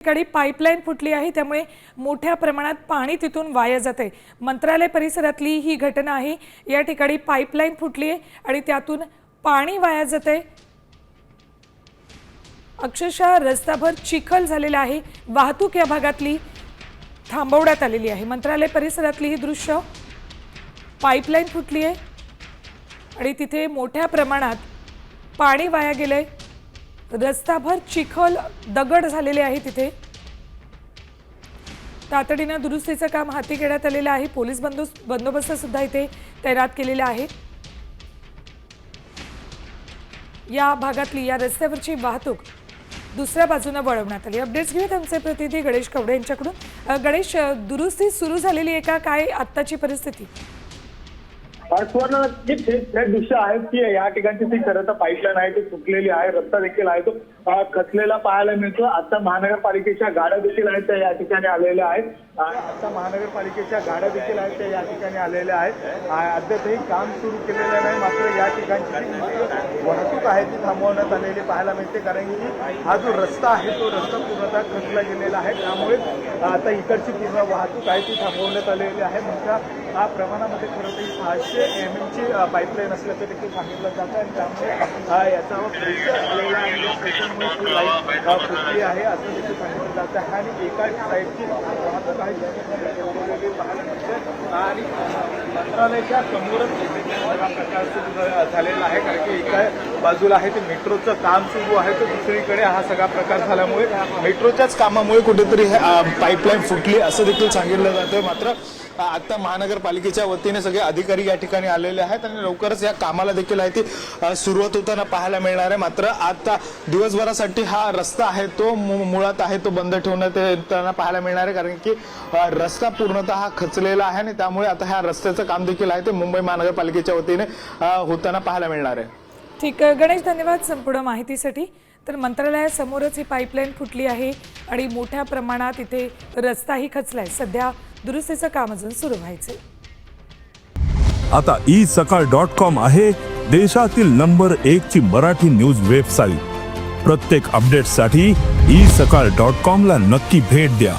ठिकाणी पाईपलाईन फुटली आहे त्यामुळे मोठ्या प्रमाणात पाणी तिथून वाया जाते. मंत्रालय परिसरातली ही घटना आहे. या ठिकाणी पाईपलाईन फुटली आहे आणि त्यातून पाणी वाया जाते. अक्षरशः रस्ताभर चिखल झालेला आहे. वाहतूक या भागातली थांबवण्यात आलेली आहे. मंत्रालय परिसरातली ही दृश्य पाईपलाईन फुटली आहे आणि तिथे मोठ्या प्रमाणात पाणी वाया गेलं आहे रस्ताभर चिखल दगड झालेले आहे तिथे तातडीनं दुरुस्तीचं काम हाती घेण्यात आलेलं आहे. पोलीस बंदोबस्त बंदोबस्त सुद्धा इथे तैनात केलेला आहे. या भागातली या रस्त्यावरची वाहतूक दुसऱ्या बाजूनं वळवण्यात आली. अपडेट्स घेऊयात आमचे प्रतिनिधी गणेश कवडे यांच्याकडून. गणेश दुरुस्ती सुरू झालेली आहे का? काय आत्ताची परिस्थिती? सुवर्ण जी थेट दृश्य आहेत की या ठिकाणची ती खरं तर पाईपलाईन आहे ती तुटलेली आहे रस्ता देखील आहे तो खचलेला पाहायला मिळतो. आता महानगरपालिकेच्या गाड्या देखील आहेत त्या या ठिकाणी आलेल्या आहेत. आता महानगरपालिकेच्या गाड्या देखील आहेत त्या या ठिकाणी आलेल्या आहेत. अद्यापही काम सुरू केलेलं नाही मात्र या ठिकाणची वाहतूक आहे ती थांबवण्यात आलेली पाहायला मिळते. कारण की हा जो रस्ता आहे तो रस्ता पूर्णतः खचला गेलेला आहे. त्यामुळे आता इकडची पूर्ण वाहतूक आहे ती थांबवण्यात आलेली आहे. मोठ्या हा प्रमाणामध्ये खरं तर सहाशे एम एमची पाईपलाईन असल्याचं देखील सांगितलं जातं आणि त्यामुळे याचा प्रेशर आलेला आहे. आणि प्रेशरमुळे ही लाईन फुटली आहे असं देखील सांगितलं जातं. आहे आणि एका साईडची वाहतूक आहे. आणि मंत्रालयाच्या समोरच हा प्रकार सुरू झालेला आहे. कारण की एका बाजूला आहे ते मेट्रोचं काम सुरू आहे. तर दुसरीकडे हा सगळा प्रकार झाल्यामुळे मेट्रोच्याच कामामुळे कुठेतरी पाईपलाईन फुटली असं देखील सांगितलं जातं मात्र आता महानगरपालिकेच्या वतीने सगळे अधिकारी या ठिकाणी आलेले आहेत आणि लवकरच या कामाला देखील आहे ती सुरुवात होताना पाहायला मिळणार आहे. मात्र आता दिवसभरासाठी हा रस्ता आहे तो मु- मुळात आहे तो बंद ठेवण्यात येताना पाहायला मिळणार आहे. कारण की रस्ता पूर्णतः हा खचलेला आहे आणि त्यामुळे आता ह्या रस्त्याचं काम देखील आहे ते मुंबई महानगरपालिकेच्या वतीने होताना पाहायला मिळणार आहे. ठीक आहे गणेश धन्यवाद संपूर्ण माहितीसाठी. तर मंत्रालयासमोरच ही पाईपलाईन फुटली आहे आणि मोठ्या प्रमाणात इथे रस्ताही खचलाय. सध्या दुरुस्तीचं काम अजून सुरू व्हायचे आता ई सकाळ डॉट कॉम आहे देशातील नंबर एक ची मराठी न्यूज वेबसाईट प्रत्येक अपडेटसाठी ई सकाळ डॉट कॉम ला नक्की भेट द्या.